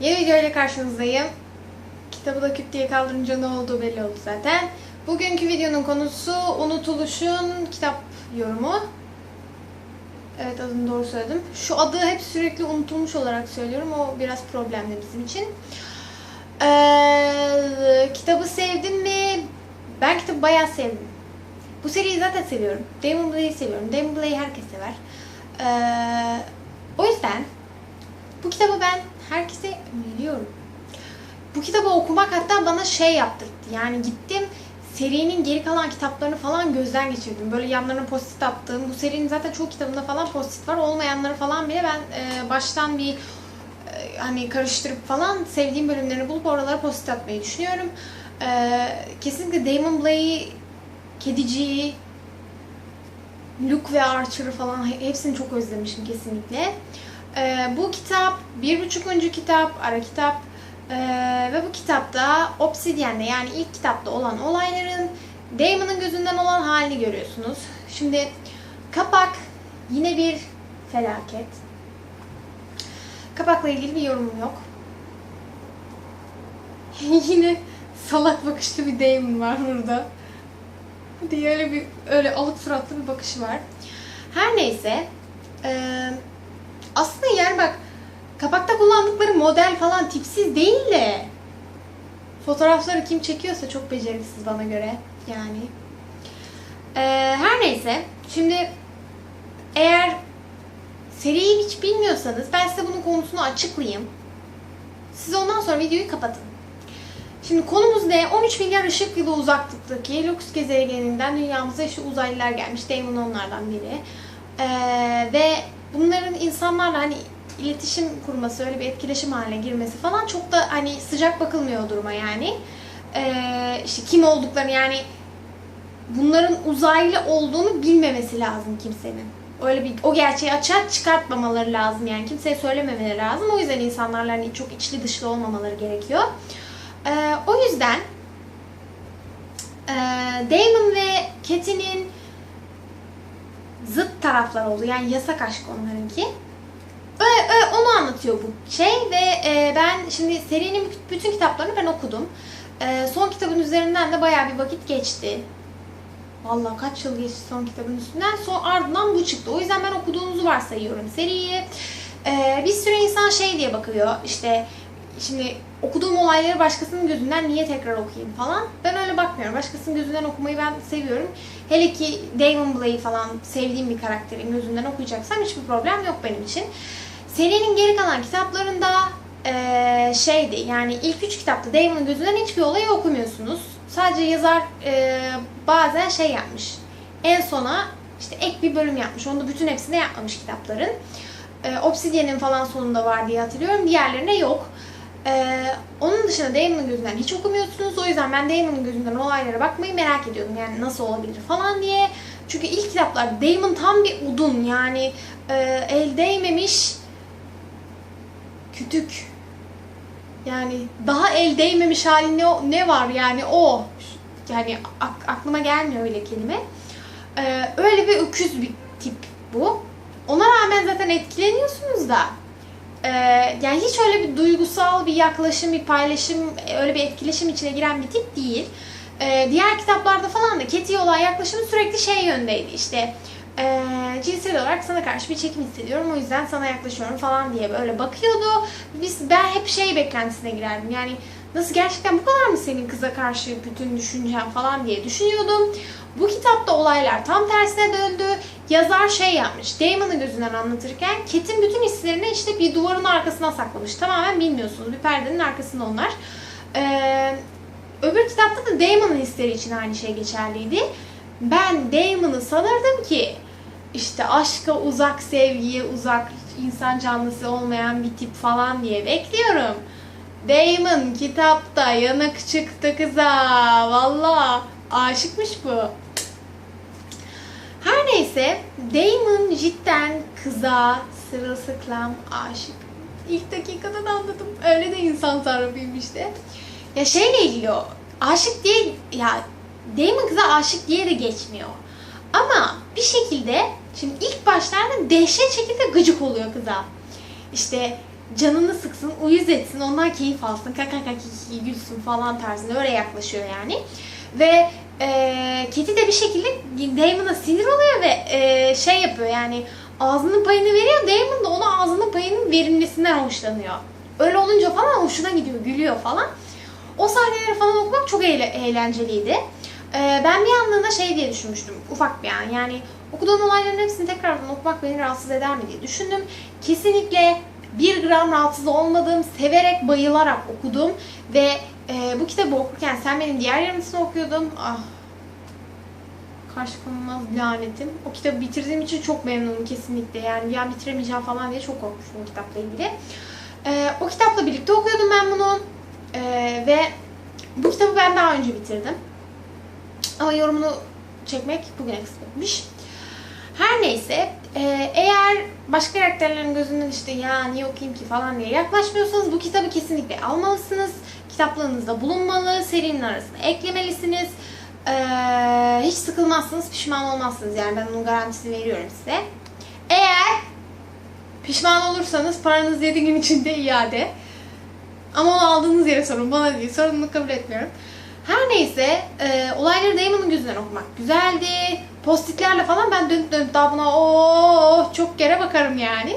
Yeni video ile karşınızdayım. Kitabı da küp diye kaldırınca ne olduğu belli oldu zaten. Bugünkü videonun konusu Unutuluş'un kitap yorumu. Evet adını doğru söyledim. Şu adı hep sürekli unutulmuş olarak söylüyorum. O biraz problemli bizim için. Ee, kitabı sevdim mi? Ben kitabı bayağı sevdim. Bu seriyi zaten seviyorum. Damon Blay'i seviyorum. Damon Blay'i herkes sever. Ee, o yüzden bu kitabı ben herkese öneriyorum. Bu kitabı okumak hatta bana şey yaptırdı. Yani gittim serinin geri kalan kitaplarını falan gözden geçirdim. Böyle yanlarına post attığım. Bu serinin zaten çoğu kitabında falan post var. Olmayanları falan bile ben e, baştan bir e, hani karıştırıp falan sevdiğim bölümlerini bulup oralara post atmayı düşünüyorum. E, kesinlikle Damon Blay'i, Kedici'yi, Luke ve Archer'ı falan he- hepsini çok özlemişim kesinlikle. Ee, bu kitap bir buçukuncu kitap, ara kitap Ee, ve bu kitapta Obsidian'de yani ilk kitapta olan olayların Damon'ın gözünden olan halini görüyorsunuz. Şimdi kapak yine bir felaket. Kapakla ilgili bir yorumum yok. yine salak bakışlı bir Damon var burada diye bir öyle alık suratlı bir bakışı var. Her neyse eee, aslında yani bak kapakta kullandıkları model falan tipsiz değil de fotoğrafları kim çekiyorsa çok beceriksiz bana göre yani. Eee, her neyse şimdi eğer seriyi hiç bilmiyorsanız ben size bunun konusunu açıklayayım. Siz ondan sonra videoyu kapatın. Şimdi konumuz ne? 13 milyar ışık yılı uzaklıktaki Lux gezegeninden dünyamıza işte uzaylılar gelmiş. Damon onlardan biri. Ee, ve bunların insanlarla hani iletişim kurması, öyle bir etkileşim haline girmesi falan çok da hani sıcak bakılmıyor duruma yani. Ee, işte kim olduklarını yani bunların uzaylı olduğunu bilmemesi lazım kimsenin. Öyle bir o gerçeği açığa çıkartmamaları lazım yani kimseye söylememeleri lazım. O yüzden insanlarla hani çok içli dışlı olmamaları gerekiyor. Ee, o yüzden e, Damon ve Katie'nin zıt taraflar oldu. Yani yasak aşk onlarınki. Öyle, onu anlatıyor bu şey ve e, ben şimdi serinin bütün kitaplarını ben okudum. E, son kitabın üzerinden de bayağı bir vakit geçti. Vallahi kaç yıl geçti son kitabın üstünden. Son ardından bu çıktı. O yüzden ben okuduğunuzu varsayıyorum seriyi. E, bir sürü insan şey diye bakıyor. İşte şimdi okuduğum olayları başkasının gözünden niye tekrar okuyayım falan. Ben öyle bakmıyorum. Başkasının gözünden okumayı ben seviyorum. Hele ki Damon Blay'i falan sevdiğim bir karakterin gözünden okuyacaksam hiçbir problem yok benim için. Serinin geri kalan kitaplarında eee, şeydi yani ilk üç kitapta Damon'ın gözünden hiçbir olayı okumuyorsunuz. Sadece yazar eee, bazen şey yapmış. En sona işte ek bir bölüm yapmış. Onu da bütün hepsine yapmamış kitapların. Eee Obsidian'in falan sonunda var diye hatırlıyorum. Diğerlerine yok. Ee, onun dışında Damon'ın gözünden hiç okumuyorsunuz. O yüzden ben Damon'ın gözünden olaylara bakmayı merak ediyordum. Yani nasıl olabilir falan diye. Çünkü ilk kitaplar Damon tam bir udun. Yani e, el değmemiş kütük. Yani daha el değmemiş hali ne, ne var yani o. Yani ak- aklıma gelmiyor öyle kelime. Ee, öyle bir öküz bir tip bu. Ona rağmen zaten etkileniyorsunuz da. Ee, yani hiç öyle bir duygusal bir yaklaşım, bir paylaşım, öyle bir etkileşim içine giren bir tip değil. Ee, diğer kitaplarda falan da Katie olan yaklaşımı sürekli şey yöndeydi işte e, cinsel olarak sana karşı bir çekim hissediyorum o yüzden sana yaklaşıyorum falan diye böyle bakıyordu. Biz ben hep şey beklentisine girerdim yani nasıl gerçekten bu kadar mı senin kıza karşı bütün düşüncen falan diye düşünüyordum. Bu kitapta olaylar tam tersine döndü. Yazar şey yapmış, Damon'ın gözünden anlatırken Cat'in bütün hislerini işte bir duvarın arkasına saklamış. Tamamen bilmiyorsunuz. Bir perdenin arkasında onlar. Ee, öbür kitapta da Damon'ın hisleri için aynı şey geçerliydi. Ben Damon'ı sanırdım ki işte aşka uzak, sevgiye uzak, insan canlısı olmayan bir tip falan diye bekliyorum. Damon kitapta yanık çıktı kıza. Valla aşıkmış bu. Neyse Damon cidden kıza sırılsıklam aşık. İlk dakikadan anladım. Öyle de insan sarrafıyım işte. Ya şeyle ilgili o. Aşık diye ya Damon kıza aşık diye de geçmiyor. Ama bir şekilde şimdi ilk başlarda dehşet şekilde gıcık oluyor kıza. İşte canını sıksın, uyuz etsin, ondan keyif alsın, kaka kaka gülsün falan tarzında öyle yaklaşıyor yani. Ve e, Keti de bir şekilde Damon'a sinir oluyor ve e, şey yapıyor yani ağzının payını veriyor. Damon da ona ağzının payının verilmesinden hoşlanıyor. Öyle olunca falan hoşuna gidiyor, gülüyor falan. O sahneleri falan okumak çok eğle- eğlenceliydi. Ee, ben bir da şey diye düşünmüştüm, ufak bir an. Yani okuduğum olayların hepsini tekrardan okumak beni rahatsız eder mi diye düşündüm. Kesinlikle bir gram rahatsız olmadım, severek, bayılarak okudum. Ve e, bu kitabı okurken sen benim diğer yarımısını okuyordun. Ah, karşılanmaz lanetim. O kitabı bitirdiğim için çok memnunum kesinlikle. Yani ya bitiremeyeceğim falan diye çok korkmuştum kitapla ilgili. Ee, o kitapla birlikte okuyordum ben bunu. Ee, ve bu kitabı ben daha önce bitirdim. Ama yorumunu çekmek bugüne kısmetmiş. Her neyse, e, eğer başka karakterlerin gözünden işte ya niye okuyayım ki falan diye yaklaşmıyorsanız bu kitabı kesinlikle almalısınız. Kitaplığınızda bulunmalı, serinin arasına eklemelisiniz. Ee, hiç sıkılmazsınız, pişman olmazsınız yani ben onun garantisini veriyorum size. Eğer pişman olursanız paranız 7 gün içinde iade. Ama onu aldığınız yere sorun, bana değil. Sorumluluk kabul etmiyorum. Her neyse, e, olayları Damon'un gözünden okumak güzeldi. Postitlerle falan ben dönüp dönüp daha buna oh çok kere bakarım yani.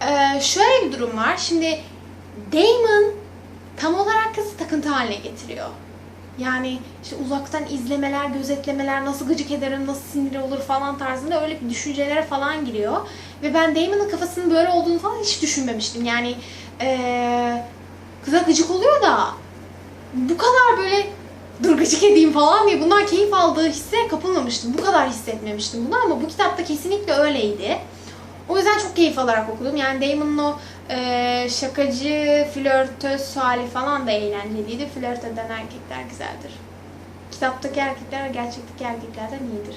E, şöyle bir durum var. Şimdi Damon tam olarak kızı takıntı haline getiriyor. Yani işte uzaktan izlemeler, gözetlemeler, nasıl gıcık ederim, nasıl sinir olur falan tarzında öyle bir düşüncelere falan giriyor. Ve ben Damon'ın kafasının böyle olduğunu falan hiç düşünmemiştim. Yani eee kıza gıcık oluyor da bu kadar böyle dur gıcık edeyim falan diye bundan keyif aldığı hisse kapılmamıştım. Bu kadar hissetmemiştim bunu ama bu kitapta kesinlikle öyleydi. O yüzden çok keyif alarak okudum. Yani Damon'un o e, şakacı, flörtöz hali falan da eğlenceliydi. Flört eden erkekler güzeldir. Kitaptaki erkekler gerçekteki erkeklerden iyidir.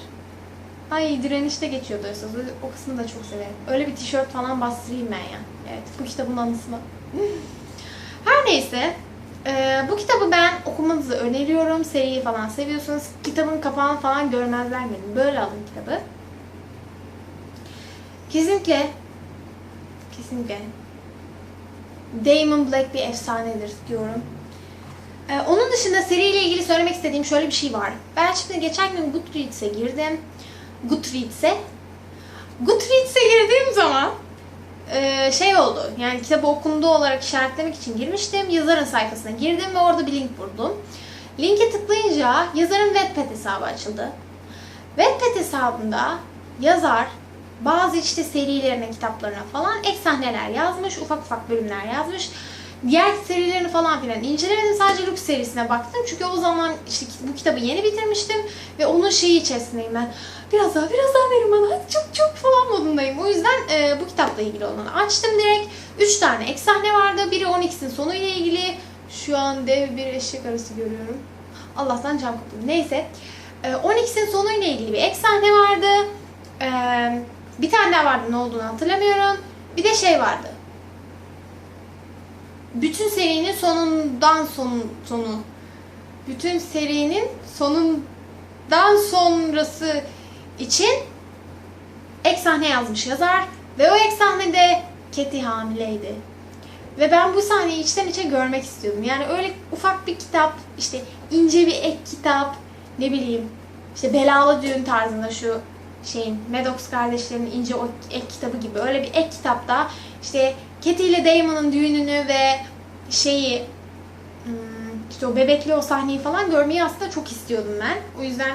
Ay direnişte geçiyordu esas. O kısmını da çok severim. Öyle bir tişört falan bastırayım ben ya. Evet bu kitabın anısına. Her neyse. E, bu kitabı ben okumanızı öneriyorum. Seriyi falan seviyorsanız kitabın kapağını falan görmezler gelin. Böyle alın kitabı. Kesinlikle kesinlikle Damon Black bir efsanedir diyorum. Ee, onun dışında seriyle ilgili söylemek istediğim şöyle bir şey var. Ben şimdi geçen gün Goodreads'e girdim. Goodreads'e Goodreads'e girdiğim zaman e, şey oldu. Yani kitabı okunduğu olarak işaretlemek için girmiştim. Yazarın sayfasına girdim ve orada bir link buldum. Linke tıklayınca yazarın Wattpad hesabı açıldı. Wattpad hesabında yazar bazı işte serilerine, kitaplarına falan ek sahneler yazmış, ufak ufak bölümler yazmış. Diğer serilerini falan filan incelemedim. Sadece Lux serisine baktım. Çünkü o zaman işte bu kitabı yeni bitirmiştim. Ve onun şeyi içerisindeyim ben. Biraz daha, biraz daha verin bana. Çok çok falan modundayım. O yüzden e, bu kitapla ilgili olanı açtım direkt. 3 tane ek sahne vardı. Biri 12'sin sonuyla ilgili. Şu an dev bir eşek arısı görüyorum. Allah'tan cam kapalı. Neyse. E, 12'sin sonuyla ilgili bir ek sahne vardı. E, bir tane daha vardı ne olduğunu hatırlamıyorum. Bir de şey vardı. Bütün serinin sonundan son, sonu. Bütün serinin sonundan sonrası için ek sahne yazmış yazar. Ve o ek sahnede Keti hamileydi. Ve ben bu sahneyi içten içe görmek istiyordum. Yani öyle ufak bir kitap, işte ince bir ek kitap, ne bileyim, işte belalı düğün tarzında şu şeyin Maddox kardeşlerinin ince o ek kitabı gibi öyle bir ek kitapta işte Katie ile Damon'ın düğününü ve şeyi hmm, işte o bebekli o sahneyi falan görmeyi aslında çok istiyordum ben. O yüzden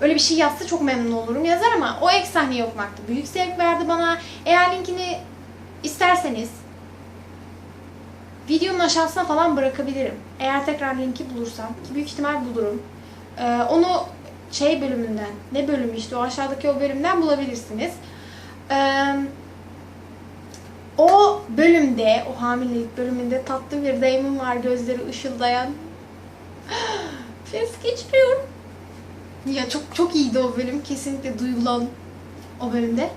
öyle bir şey yazsa çok memnun olurum yazar ama o ek sahneyi okumakta büyük zevk verdi bana. Eğer linkini isterseniz videonun aşağısına falan bırakabilirim. Eğer tekrar linki bulursam ki büyük ihtimal bulurum. Ee, onu şey bölümünden, ne bölümü işte o aşağıdaki o bölümden bulabilirsiniz. Ee, o bölümde, o hamilelik bölümünde tatlı bir Damon var gözleri ışıldayan. Fes geçiriyorum. Ya çok çok iyiydi o bölüm. Kesinlikle duyulan o bölümde.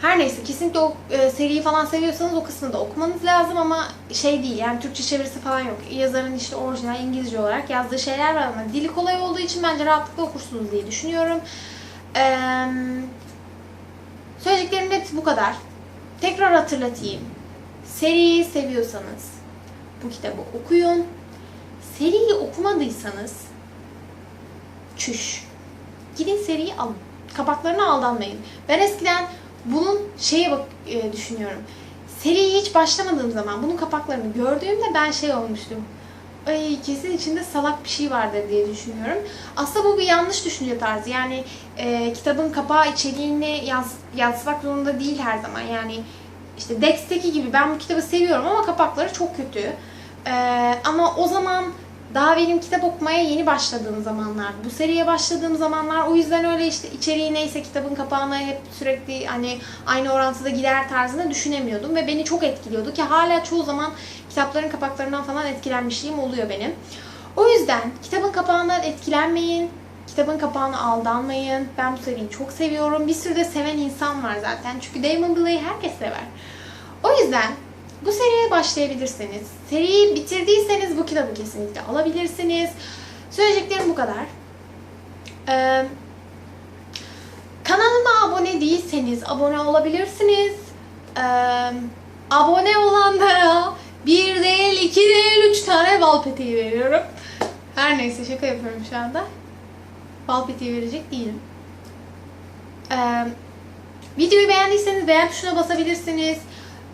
Her neyse kesinlikle o e, seriyi falan seviyorsanız o kısmını da okumanız lazım ama şey değil yani Türkçe çevirisi falan yok. Yazarın işte orijinal İngilizce olarak yazdığı şeyler var ama dili kolay olduğu için bence rahatlıkla okursunuz diye düşünüyorum. Ee, söyleyeceklerimin hepsi bu kadar. Tekrar hatırlatayım. seriyi seviyorsanız bu kitabı okuyun. Seriyi okumadıysanız çüş. Gidin seriyi alın. Kapaklarına aldanmayın. Ben eskiden bunun şeye bak e, düşünüyorum. Seriye hiç başlamadığım zaman bunun kapaklarını gördüğümde ben şey olmuştum. Ay kesin içinde salak bir şey vardır diye düşünüyorum. Aslında bu bir yanlış düşünce tarzı. Yani e, kitabın kapağı içeriğini yans yansıtmak zorunda değil her zaman. Yani işte Dex'teki gibi ben bu kitabı seviyorum ama kapakları çok kötü. E, ama o zaman daha benim kitap okumaya yeni başladığım zamanlar, bu seriye başladığım zamanlar o yüzden öyle işte içeriği neyse kitabın kapağına hep sürekli hani aynı orantıda gider tarzında düşünemiyordum ve beni çok etkiliyordu ki hala çoğu zaman kitapların kapaklarından falan etkilenmişliğim oluyor benim. O yüzden kitabın kapağından etkilenmeyin, kitabın kapağına aldanmayın. Ben bu seriyi çok seviyorum. Bir sürü de seven insan var zaten. Çünkü Damon Blay'i herkes sever. O yüzden bu seriye başlayabilirsiniz. Seriyi bitirdiyseniz bu kitabı kesinlikle alabilirsiniz. Söyleyeceklerim bu kadar. Ee, kanalıma abone değilseniz abone olabilirsiniz. Ee, abone olanlara bir değil, iki değil, üç tane bal peteği veriyorum. Her neyse şaka yapıyorum şu anda. Bal peteği verecek değilim. Ee, videoyu beğendiyseniz beğen tuşuna basabilirsiniz.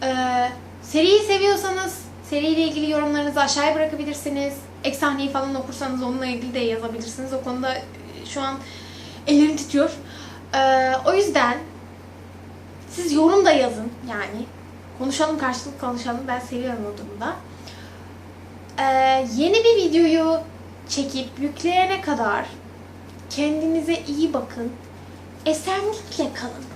Ee, seriyi seviyorsanız seriyle ilgili yorumlarınızı aşağıya bırakabilirsiniz. Ek sahneyi falan okursanız onunla ilgili de yazabilirsiniz. O konuda e, şu an ellerim titriyor. Ee, o yüzden siz yorum da yazın yani. Konuşalım karşılıklı konuşalım. Ben seviyorum o durumda. Ee, yeni bir videoyu çekip yükleyene kadar kendinize iyi bakın. Esenlikle kalın.